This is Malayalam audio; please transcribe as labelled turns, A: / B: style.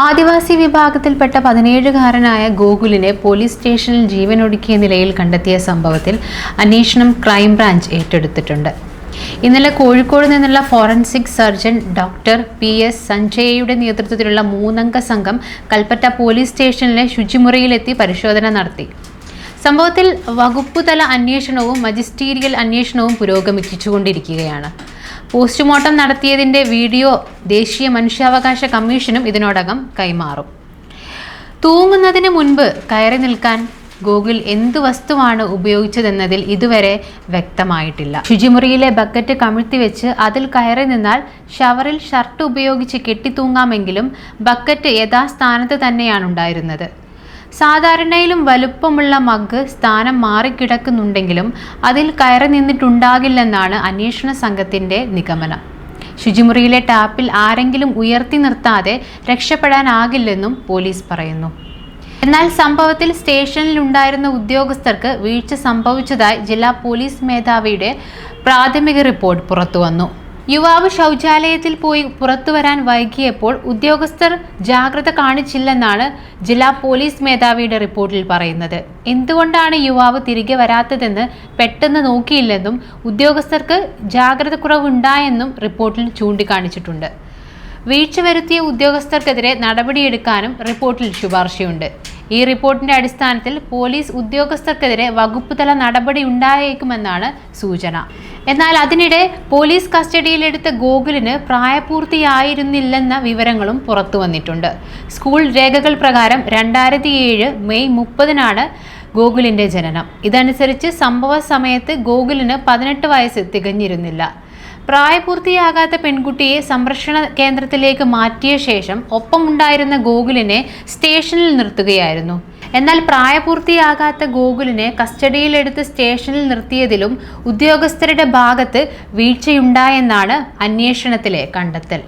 A: ആദിവാസി വിഭാഗത്തിൽപ്പെട്ട പതിനേഴുകാരനായ ഗോകുലിനെ പോലീസ് സ്റ്റേഷനിൽ ജീവനൊടുക്കിയ നിലയിൽ കണ്ടെത്തിയ സംഭവത്തിൽ അന്വേഷണം ക്രൈംബ്രാഞ്ച് ഏറ്റെടുത്തിട്ടുണ്ട്. ഇന്നലെ കോഴിക്കോട് നിന്നുള്ള forensic surgeon doctor P S സഞ്ജയയുടെ നേതൃത്വത്തിലുള്ള മൂന്നംഗ സംഘം കൽപ്പറ്റ പോലീസ് സ്റ്റേഷനിലെ ശുചിമുറിയിലെത്തി പരിശോധന നടത്തി. സംഭവത്തിൽ വകുപ്പുതല അന്വേഷണവും മജിസ്റ്റീരിയൽ അന്വേഷണവും പുരോഗമിച്ചുകൊണ്ടിരിക്കുകയാണ് പോസ്റ്റ്മോർട്ടം നടത്തിയതിന്റെ വീഡിയോ ദേശീയ മനുഷ്യാവകാശ കമ്മീഷനും ഇതിനോടകം കൈമാറും. തൂങ്ങുന്നതിന് മുൻപ് കയറി നിൽക്കാൻ ഗൂഗിൾ എന്ത് വസ്തുവാണ് ഉപയോഗിച്ചതെന്നതിൽ ഇതുവരെ വ്യക്തമായിട്ടില്ല. ശുചിമുറിയിലെ ബക്കറ്റ് കമിഴ്ത്തി വെച്ച് അതിൽ കയറി നിന്നാൽ ഷവറിൽ ഷർട്ട് ഉപയോഗിച്ച് കെട്ടിത്തൂങ്ങാമെങ്കിലും ബക്കറ്റ് യഥാസ്ഥാനത്ത് തന്നെയാണ് ഉണ്ടായിരുന്നത് സാധാരണയിലും വലുപ്പമുള്ള മഗ് സ്ഥാനം മാറിക്കിടക്കുന്നുണ്ടെങ്കിലും അതിൽ കയറി നിന്നിട്ടുണ്ടാകില്ലെന്നാണ് അന്വേഷണ സംഘത്തിന്റെ നിഗമനം. ശുചിമുറിയിലെ ടാപ്പിൽ ആരെങ്കിലും ഉയർത്തി നിർത്താതെ രക്ഷപ്പെടാനാകില്ലെന്നും പോലീസ് പറയുന്നു. എന്നാൽ സംഭവത്തിൽ സ്റ്റേഷനിൽ ഉണ്ടായിരുന്ന ഉദ്യോഗസ്ഥർക്ക് വീഴ്ച സംഭവിച്ചതായി ജില്ലാ പോലീസ് മേധാവിയുടെ പ്രാഥമിക റിപ്പോർട്ട് പുറത്തുവന്നു. യുവാവ് ശൗചാലയത്തിൽ പോയി പുറത്തു വരാൻ വൈകിയപ്പോൾ ഉദ്യോഗസ്ഥർ ജാഗ്രത കാണിച്ചില്ലെന്നാണ് ജില്ലാ പോലീസ് മേധാവിയുടെ റിപ്പോർട്ടിൽ പറയുന്നത്. എന്തുകൊണ്ടാണ് യുവാവ് തിരികെ വരാത്തതെന്ന് പെട്ടെന്ന് നോക്കിയില്ലെന്നും ഉദ്യോഗസ്ഥർക്ക് ജാഗ്രത കുറവുണ്ടായെന്നും റിപ്പോർട്ടിൽ ചൂണ്ടിക്കാണിച്ചിട്ടുണ്ട്. വീഴ്ച വരുത്തിയ ഉദ്യോഗസ്ഥർക്കെതിരെ നടപടിയെടുക്കാനും റിപ്പോർട്ടിൽ ശുപാർശയുണ്ട്. ഈ റിപ്പോർട്ടിന്റെ അടിസ്ഥാനത്തിൽ പോലീസ് ഉദ്യോഗസ്ഥർക്കെതിരെ വകുപ്പുതല നടപടി ഉണ്ടായേക്കുമെന്നാണ് സൂചന. എന്നാൽ അതിനിടെ പോലീസ് കസ്റ്റഡിയിലെടുത്ത ഗോകുലിന് പ്രായപൂർത്തിയായിരുന്നില്ലെന്ന വിവരങ്ങളും പുറത്തു വന്നിട്ടുണ്ട്. സ്കൂൾ രേഖകൾ പ്രകാരം രണ്ടായിരത്തി ഏഴ് മെയ് മുപ്പതിനാണ് ഗോകുലിന്റെ ജനനം. ഇതനുസരിച്ച് സംഭവ സമയത്ത് ഗോകുലിന് പതിനെട്ട് വയസ്സ് തികഞ്ഞിരുന്നില്ല. പ്രായപൂർത്തിയാകാത്ത പെൺകുട്ടിയെ സംരക്ഷണ കേന്ദ്രത്തിലേക്ക് മാറ്റിയ ശേഷം ഒപ്പമുണ്ടായിരുന്ന ഗോകുലിനെ സ്റ്റേഷനിൽ നിർത്തുകയായിരുന്നു. എന്നാൽ പ്രായപൂർത്തിയാകാത്ത ഗോകുലിനെ കസ്റ്റഡിയിലെടുത്ത് സ്റ്റേഷനിൽ നിർത്തിയതിലും ഉദ്യോഗസ്ഥരുടെ ഭാഗത്ത് വീഴ്ചയുണ്ടായെന്നാണ് അന്വേഷണത്തിലെ കണ്ടെത്തൽ.